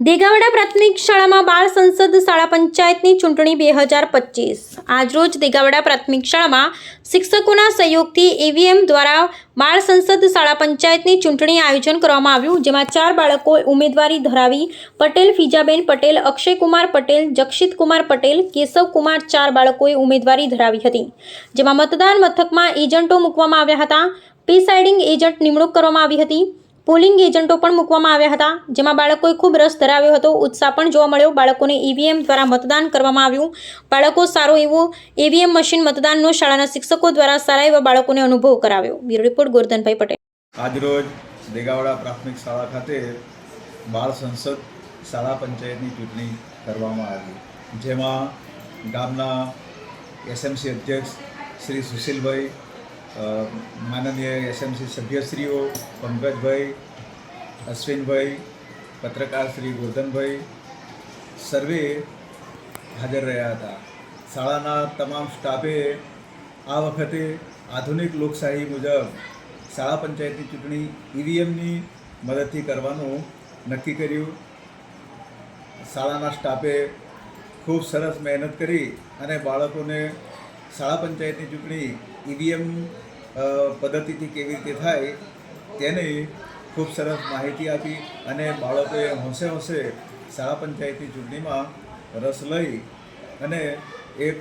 દેગાવડા પ્રાથમિક શાળામાં બાળ સંસદ શાળા પંચાયતની ચૂંટણી બે હજાર પચીસ. આજરોજ દેગાવડા પ્રાથમિક શાળામાં શિક્ષકોના સહયોગથી ઈવીએમ દ્વારા બાળ સંસદ શાળા પંચાયતની ચૂંટણી આયોજન કરવામાં આવ્યું, જેમાં ચાર બાળકોએ ઉમેદવારી ધરાવી પટેલ, ફિજાબેન પટેલ, અક્ષયકુમાર પટેલ, જક્ષિતકુમાર પટેલ, કેશવકુમાર ચાર બાળકોએ ઉમેદવારી ધરાવી હતી, જેમાં મતદાન મથકમાં એજન્ટો મૂકવામાં આવ્યા હતા, પ્રિસાઇડિંગ એજન્ટ નિમણૂક કરવામાં આવી હતી પોલિંગ એજન્ટો પણ મૂકવામાં આવ્યા હતા, જેમાં બાળકોએ ખૂબ રસ ધરાવ્યો હતો. ઉત્સાહ પણ જોવા મળ્યો. બાળકોને ઈવીએમ દ્વારા મતદાન કરવામાં આવ્યું. બાળકો સારો એવો ઈવીએમ મશીન મતદાનનો શાળાના શિક્ષકો દ્વારા સારા એવા બાળકોને અનુભવ કરાવ્યો. Bureau report, Gordhanbhai Patel. આજરોજ દેગાવડા પ્રાથમિક શાળા ખાતે બાળ સંસદ શાળા પંચાયતની ચૂંટણી કરવામાં આવી. જેમાં ગામના એસએમસી અધ્યક્ષ શ્રી સુશીલભાઈ માનનીય એસએમસી સભ્યશ્રીઓ પંકજભાઈ, અશ્વિનભાઈ, પત્રકાર શ્રી ગોધનભાઈ સર્વે હાજર રહ્યા હતા. શાળાના તમામ સ્ટાફે આ વખતે આધુનિક લોકશાહી મુજબ શાળા પંચાયતની ચૂંટણી ઈવીએમની મદદથી કરવાનું નક્કી કર્યું. શાળાના સ્ટાફે ખૂબ સરસ મહેનત કરી અને બાળકોને શાળા પંચાયતની ચૂંટણી ઈવીએમ પદ્ધતિથી કેવી રીતે થાય તેની ખૂબ સરસ માહિતી આપી અને બાળકોએ હોંશે હોંશે શાળા પંચાયતની ચૂંટણીમાં રસ લઈ અને એક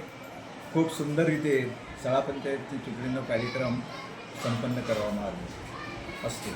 ખૂબ સુંદર રીતે શાળા પંચાયતની ચૂંટણીનો કાર્યક્રમ સંપન્ન કરવામાં આવ્યો અસ્તુ.